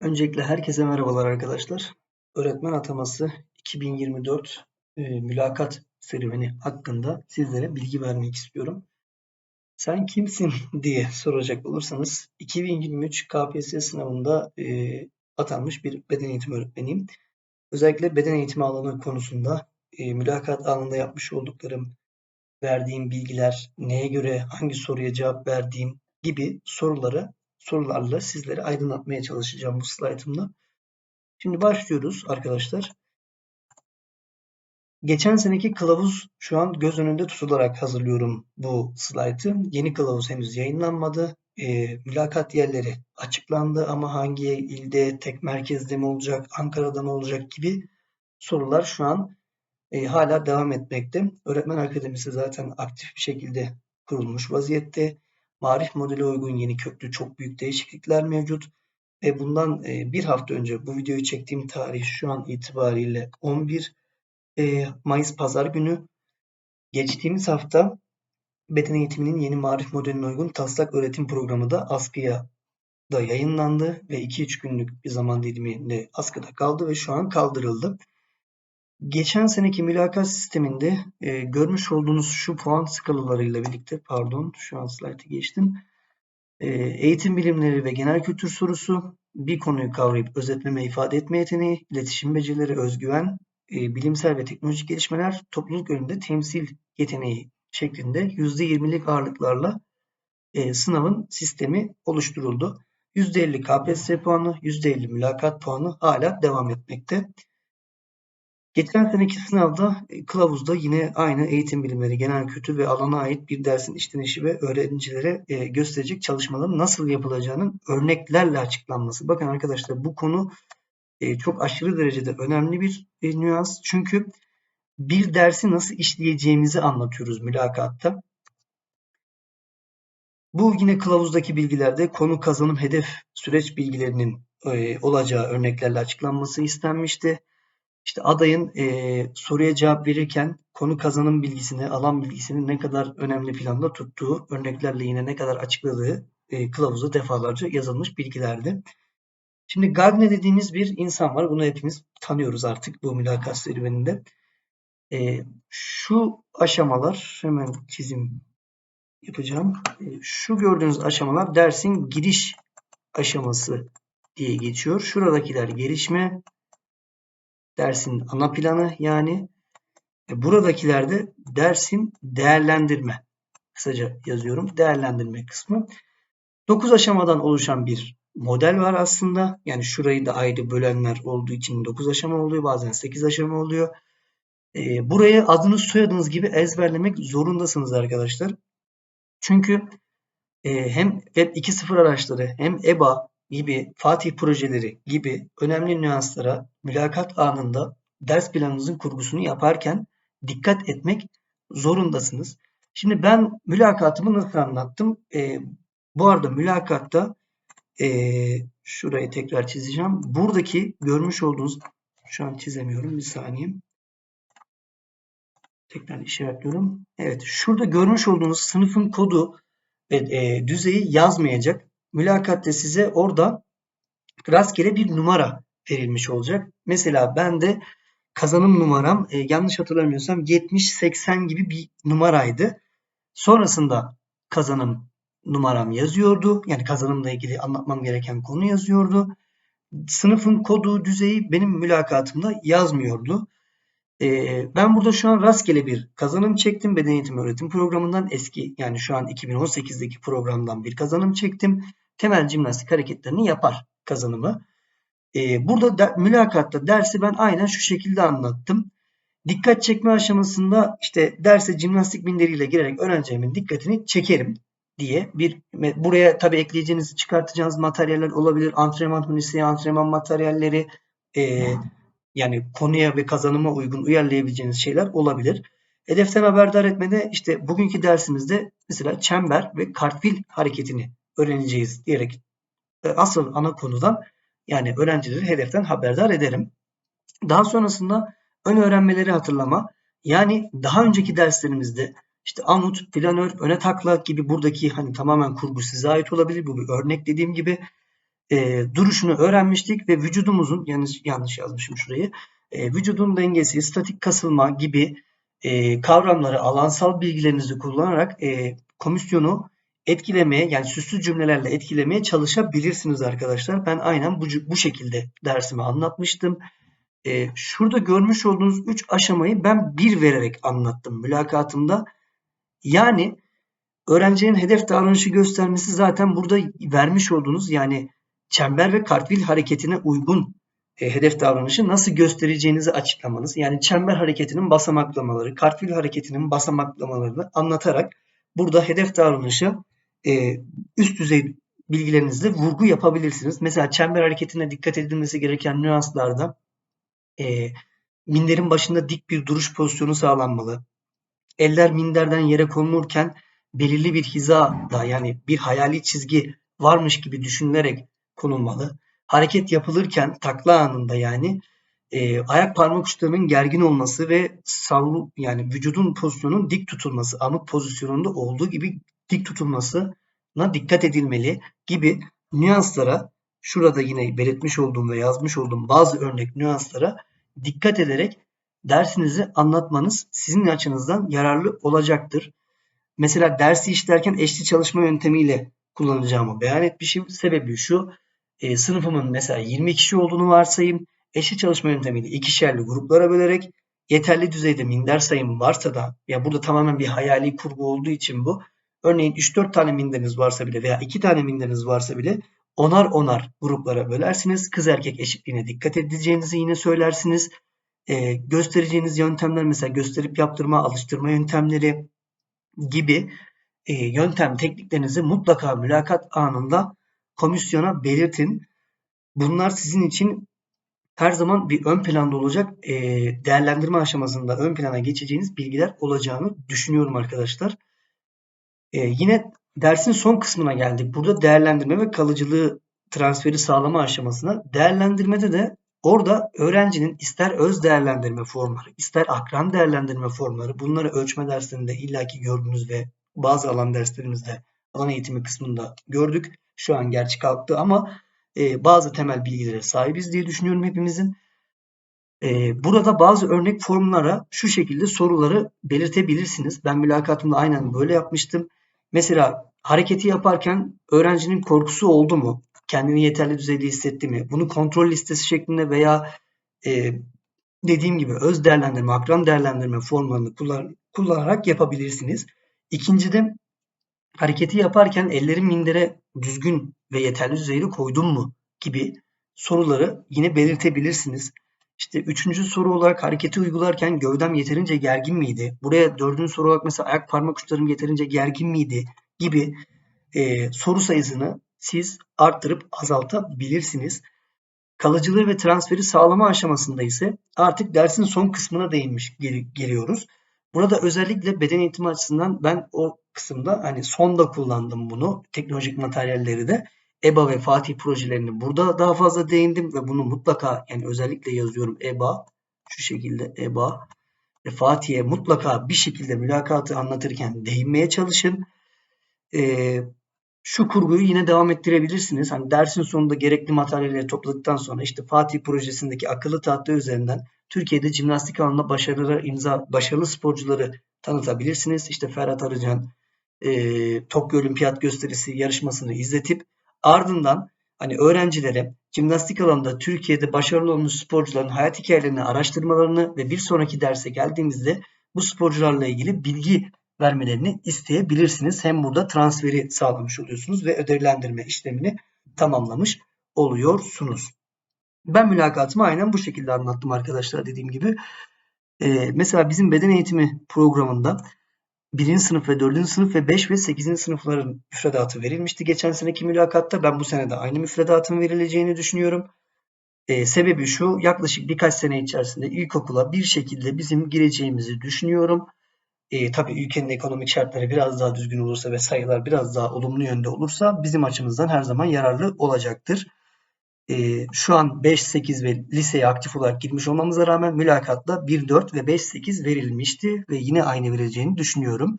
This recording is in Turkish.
Öncelikle herkese merhabalar arkadaşlar. Öğretmen ataması 2024 e, mülakat serüveni hakkında sizlere bilgi vermek istiyorum. Sen kimsin diye soracak olursanız 2023 KPSS sınavında e, atanmış bir beden eğitimi öğretmeniyim. Özellikle beden eğitimi alanı konusunda e, mülakat anında yapmış olduklarım, verdiğim bilgiler, neye göre hangi soruya cevap verdiğim gibi soruları sorularla sizlere aydınlatmaya çalışacağım bu slaytımda. Şimdi başlıyoruz arkadaşlar. Geçen seneki kılavuz şu an göz önünde tutularak hazırlıyorum bu slaytı. Yeni kılavuz henüz yayınlanmadı. E, mülakat yerleri açıklandı ama hangi ilde, tek merkezde mi olacak, Ankara'da mı olacak gibi sorular şu an e, hala devam etmekte. Öğretmen Akademisi zaten aktif bir şekilde kurulmuş vaziyette. Marif modeli uygun yeni köklü çok büyük değişiklikler mevcut. Ve bundan e, bir hafta önce bu videoyu çektiğim tarih şu an itibariyle 11 e, Mayıs Pazar günü. Geçtiğimiz hafta beden eğitiminin yeni marif modeline uygun taslak öğretim programı da askıya da yayınlandı ve 2-3 günlük bir zaman diliminde askıda kaldı ve şu an kaldırıldı. Geçen seneki mülakat sisteminde e, görmüş olduğunuz şu puan skalalarıyla birlikte, pardon şu an slaytı geçtim. E, eğitim bilimleri ve genel kültür sorusu, bir konuyu kavrayıp özetleme, ifade etme yeteneği, iletişim becerileri, özgüven, e, bilimsel ve teknolojik gelişmeler, topluluk önünde temsil yeteneği şeklinde %20'lik ağırlıklarla e, sınavın sistemi oluşturuldu. %50 KPSS puanı, %50 mülakat puanı hala devam etmekte. Geçen seneki sınavda e, kılavuzda yine aynı eğitim bilimleri, genel kültür ve alana ait bir dersin işlenişi ve öğrencilere e, gösterecek çalışmaların nasıl yapılacağının örneklerle açıklanması. Bakın arkadaşlar bu konu e, çok aşırı derecede önemli bir nüans. Çünkü bir dersi nasıl işleyeceğimizi anlatıyoruz mülakatta. Bu yine kılavuzdaki bilgilerde konu kazanım hedef süreç bilgilerinin olacağı örneklerle açıklanması istenmişti. İşte adayın e, soruya cevap verirken konu kazanım bilgisini, alan bilgisini ne kadar önemli planda tuttuğu, örneklerle yine ne kadar açıkladığı e, kılavuzda defalarca yazılmış bilgilerdi. Şimdi Gagne dediğimiz bir insan var. Bunu hepimiz tanıyoruz artık bu mülakat serüveninde. E, şu aşamalar, hemen çizim yapacağım. E, şu gördüğünüz aşamalar dersin giriş aşaması diye geçiyor. Şuradakiler gelişme, dersin ana planı yani e, buradakilerde dersin değerlendirme. Kısaca yazıyorum. Değerlendirme kısmı. 9 aşamadan oluşan bir model var aslında. Yani şurayı da ayrı bölenler olduğu için 9 aşama oluyor. Bazen 8 aşama oluyor. E, buraya adınız soyadınız gibi ezberlemek zorundasınız arkadaşlar. Çünkü e, hem Web 2.0 araçları hem EBA gibi Fatih projeleri gibi önemli nüanslara mülakat anında ders planınızın kurgusunu yaparken dikkat etmek zorundasınız. Şimdi ben mülakatımı nasıl anlattım? E, bu arada mülakatta e, şurayı tekrar çizeceğim. Buradaki görmüş olduğunuz şu an çizemiyorum bir saniye. Tekrar işaretliyorum. Evet şurada görmüş olduğunuz sınıfın kodu ve e, düzeyi yazmayacak mülakatte size orada rastgele bir numara verilmiş olacak. Mesela ben de kazanım numaram e, yanlış hatırlamıyorsam 70-80 gibi bir numaraydı. Sonrasında kazanım numaram yazıyordu. Yani kazanımla ilgili anlatmam gereken konu yazıyordu. Sınıfın kodu, düzeyi benim mülakatımda yazmıyordu. Ee, ben burada şu an rastgele bir kazanım çektim. Beden eğitimi öğretim programından eski yani şu an 2018'deki programdan bir kazanım çektim. Temel jimnastik hareketlerini yapar kazanımı. Ee, burada da, mülakatta dersi ben aynen şu şekilde anlattım. Dikkat çekme aşamasında işte derse jimnastik minderiyle girerek öğrencimin dikkatini çekerim diye bir buraya tabi ekleyeceğiniz çıkartacağınız materyaller olabilir. Antrenman ünitesi, antrenman materyalleri, e, yani konuya ve kazanıma uygun uyarlayabileceğiniz şeyler olabilir. Hedeften haberdar etmede işte bugünkü dersimizde mesela çember ve kartvil hareketini öğreneceğiz diyerek e, asıl ana konudan yani öğrencileri hedeften haberdar ederim. Daha sonrasında ön öğrenmeleri hatırlama yani daha önceki derslerimizde işte anut, planör, öne takla gibi buradaki hani tamamen kurgu size ait olabilir. Bu bir örnek dediğim gibi e, duruşunu öğrenmiştik ve vücudumuzun yanlış yanlış yazmışım şurayı. E, vücudun dengesi, statik kasılma gibi e, kavramları alansal bilgilerinizi kullanarak e, komisyonu etkilemeye yani süslü cümlelerle etkilemeye çalışabilirsiniz arkadaşlar. Ben aynen bu, bu şekilde dersimi anlatmıştım. E, şurada görmüş olduğunuz 3 aşamayı ben bir vererek anlattım mülakatımda. Yani öğrencinin hedef davranışı göstermesi zaten burada vermiş olduğunuz yani çember ve kartvil hareketine uygun e, hedef davranışı nasıl göstereceğinizi açıklamanız. Yani çember hareketinin basamaklamaları, kartvil hareketinin basamaklamalarını anlatarak burada hedef davranışı e, üst düzey bilgilerinizle vurgu yapabilirsiniz. Mesela çember hareketine dikkat edilmesi gereken nüanslarda e, minderin başında dik bir duruş pozisyonu sağlanmalı. Eller minderden yere konulurken belirli bir hizada yani bir hayali çizgi varmış gibi düşünülerek konulmalı. Hareket yapılırken takla anında yani e, ayak parmak uçlarının gergin olması ve savru yani vücudun pozisyonunun dik tutulması, amık pozisyonunda olduğu gibi dik tutulmasına dikkat edilmeli gibi nüanslara şurada yine belirtmiş olduğum ve yazmış olduğum bazı örnek nüanslara dikkat ederek dersinizi anlatmanız sizin açınızdan yararlı olacaktır. Mesela dersi işlerken eşli çalışma yöntemiyle kullanacağımı beyan etmişim. Sebebi şu, e, sınıfımın mesela 20 kişi olduğunu varsayayım. Eşli çalışma yöntemiyle ikişerli gruplara bölerek yeterli düzeyde minder sayım varsa da ya burada tamamen bir hayali kurgu olduğu için bu. Örneğin 3-4 tane minderiniz varsa bile veya 2 tane minderiniz varsa bile onar onar gruplara bölersiniz. Kız erkek eşitliğine dikkat edeceğinizi yine söylersiniz. E, göstereceğiniz yöntemler mesela gösterip yaptırma, alıştırma yöntemleri gibi e, yöntem tekniklerinizi mutlaka mülakat anında komisyona belirtin. Bunlar sizin için her zaman bir ön planda olacak e, değerlendirme aşamasında ön plana geçeceğiniz bilgiler olacağını düşünüyorum arkadaşlar. E, yine dersin son kısmına geldik. Burada değerlendirme ve kalıcılığı transferi sağlama aşamasına. Değerlendirmede de orada öğrencinin ister öz değerlendirme formları, ister akran değerlendirme formları bunları ölçme derslerinde illaki gördünüz ve bazı alan derslerimizde alan eğitimi kısmında gördük. Şu an gerçi kalktı ama e, bazı temel bilgilere sahibiz diye düşünüyorum hepimizin. E, burada bazı örnek formlara şu şekilde soruları belirtebilirsiniz. Ben mülakatımda aynen böyle yapmıştım. Mesela hareketi yaparken öğrencinin korkusu oldu mu? Kendini yeterli düzeyde hissetti mi? Bunu kontrol listesi şeklinde veya e, dediğim gibi öz değerlendirme, akran değerlendirme formlarını kullan, kullanarak yapabilirsiniz. İkincide hareketi yaparken ellerin mindere düzgün ve yeterli düzeyde koydum mu gibi soruları yine belirtebilirsiniz. İşte üçüncü soru olarak hareketi uygularken gövdem yeterince gergin miydi? Buraya dördüncü soru olarak mesela ayak parmak uçlarım yeterince gergin miydi? Gibi e, soru sayısını siz arttırıp azaltabilirsiniz. Kalıcılığı ve transferi sağlama aşamasında ise artık dersin son kısmına değinmiş gel geliyoruz. Burada özellikle beden eğitimi açısından ben o kısımda hani sonda kullandım bunu. Teknolojik materyalleri de. EBA ve Fatih projelerini burada daha fazla değindim ve bunu mutlaka yani özellikle yazıyorum EBA şu şekilde EBA ve Fatih'e mutlaka bir şekilde mülakatı anlatırken değinmeye çalışın. Ee, şu kurguyu yine devam ettirebilirsiniz. Hani dersin sonunda gerekli materyalleri topladıktan sonra işte Fatih projesindeki akıllı tahta üzerinden Türkiye'de jimnastik alanında başarılı imza başarılı sporcuları tanıtabilirsiniz. İşte Ferhat Arıcan e, Tokyo Olimpiyat gösterisi yarışmasını izletip ardından hani öğrencilere jimnastik alanında Türkiye'de başarılı olmuş sporcuların hayat hikayelerini araştırmalarını ve bir sonraki derse geldiğimizde bu sporcularla ilgili bilgi vermelerini isteyebilirsiniz. Hem burada transferi sağlamış oluyorsunuz ve ödevlendirme işlemini tamamlamış oluyorsunuz. Ben mülakatımı aynen bu şekilde anlattım arkadaşlar dediğim gibi. Ee, mesela bizim beden eğitimi programında 1. sınıf ve 4. sınıf ve 5 ve 8. sınıfların müfredatı verilmişti geçen seneki mülakatta. Ben bu sene de aynı müfredatın verileceğini düşünüyorum. Ee, sebebi şu yaklaşık birkaç sene içerisinde ilkokula bir şekilde bizim gireceğimizi düşünüyorum. Ee, tabii ülkenin ekonomik şartları biraz daha düzgün olursa ve sayılar biraz daha olumlu yönde olursa bizim açımızdan her zaman yararlı olacaktır e, şu an 5-8 ve liseye aktif olarak girmiş olmamıza rağmen mülakatla 1-4 ve 5-8 verilmişti ve yine aynı vereceğini düşünüyorum.